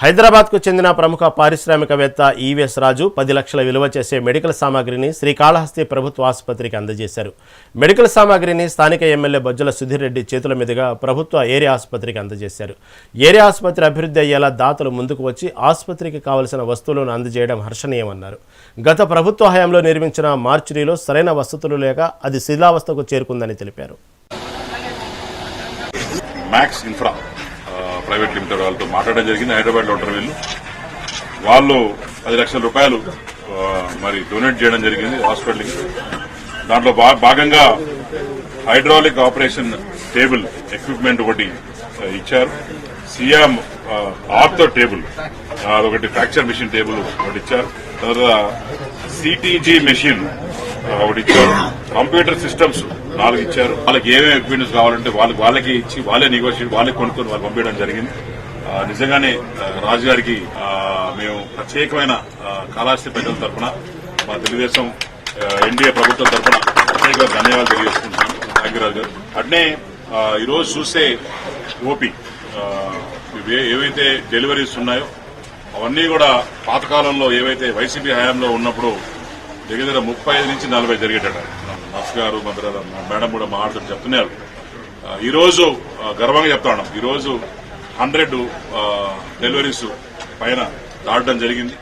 హైదరాబాద్కు చెందిన ప్రముఖ పారిశ్రామికవేత్త ఈవీఎస్ రాజు పది లక్షల విలువ చేసే మెడికల్ సామాగ్రిని శ్రీకాళహస్తి ప్రభుత్వ ఆసుపత్రికి అందజేశారు. మెడికల్ సామాగ్రిని స్థానిక ఎమ్మెల్యే బొజ్జల సుధీర్ రెడ్డి చేతుల మీదుగా ప్రభుత్వ ఏరియా ఆసుపత్రికి అందజేశారు. ఏరియా ఆసుపత్రి అభివృద్ధి అయ్యేలా దాతలు ముందుకు వచ్చి ఆసుపత్రికి కావలసిన వస్తువులను అందజేయడం హర్షణీయమన్నారు. గత ప్రభుత్వ హయాంలో నిర్మించిన మార్చురీలో సరైన వసతులు లేక అది శిథిలావస్థకు చేరుకుందని తెలిపారు. మ్యాక్స్ ఇన్ఫ్రా ప్రైవేట్ లిమిటెడ్ వాళ్ళతో మాట్లాడడం జరిగింది. హైదరాబాద్లో ఉంటారు వీళ్ళు. వాళ్ళు పది లక్షల రూపాయలు మరి డొనేట్ చేయడం జరిగింది హాస్పిటల్కి. దాంట్లో భా- భాగంగా హైడ్రాలిక్ ఆపరేషన్ టేబుల్ ఎక్విప్మెంట్ ఒకటి ఇచ్చారు. సీఎం ఆర్థో టేబుల్ అదొకటి ఫ్రాక్చర్ మిషన్ టేబుల్ ఒకటి ఇచ్చారు. తర్వాత సిటీజీ మెషిన్ ఒకటి ఇచ్చారు కంప్యూటర్ సిస్టమ్స్ నాలుగు ఇచ్చారు. వాళ్ళకి ఏమేమి ఎక్విప్మెంట్స్ కావాలంటే వాళ్ళకి వాళ్ళకి ఇచ్చి వాళ్ళే నెగోషియేట్ వాళ్ళే కొనుక్కొని వాళ్ళు పంపించడం జరిగింది. నిజంగానే రాజుగారికి రాజు గారికి మేము ప్రత్యేకమైన ఆ, ప్రజల తరఫున మా తెలుగుదేశం ఎన్డీఏ ప్రభుత్వం తరఫున ప్రత్యేక ధన్యవాదాలు తెలియజేసుకుంటున్నాను థ్యాంక్ రాజు గారు. అట్నే ఈరోజు చూస్తే ఓపీ ఏవైతే డెలివరీస్ ఉన్నాయో అవన్నీ కూడా పాతకాలంలో ఏవైతే వైసీపీ హయాంలో ఉన్నప్పుడు దగ్గర ముప్పై ఐదు నుంచి నలభై జరిగేటట నర్స్ గారు మంత్రి మేడం కూడా మాట్లాడుతూ చెప్తున్నారు. ఈరోజు గర్వంగా చెప్తా ఉన్నాం. హండ్రెడ్ డెలివరీస్ పైన దాటడం జరిగింది.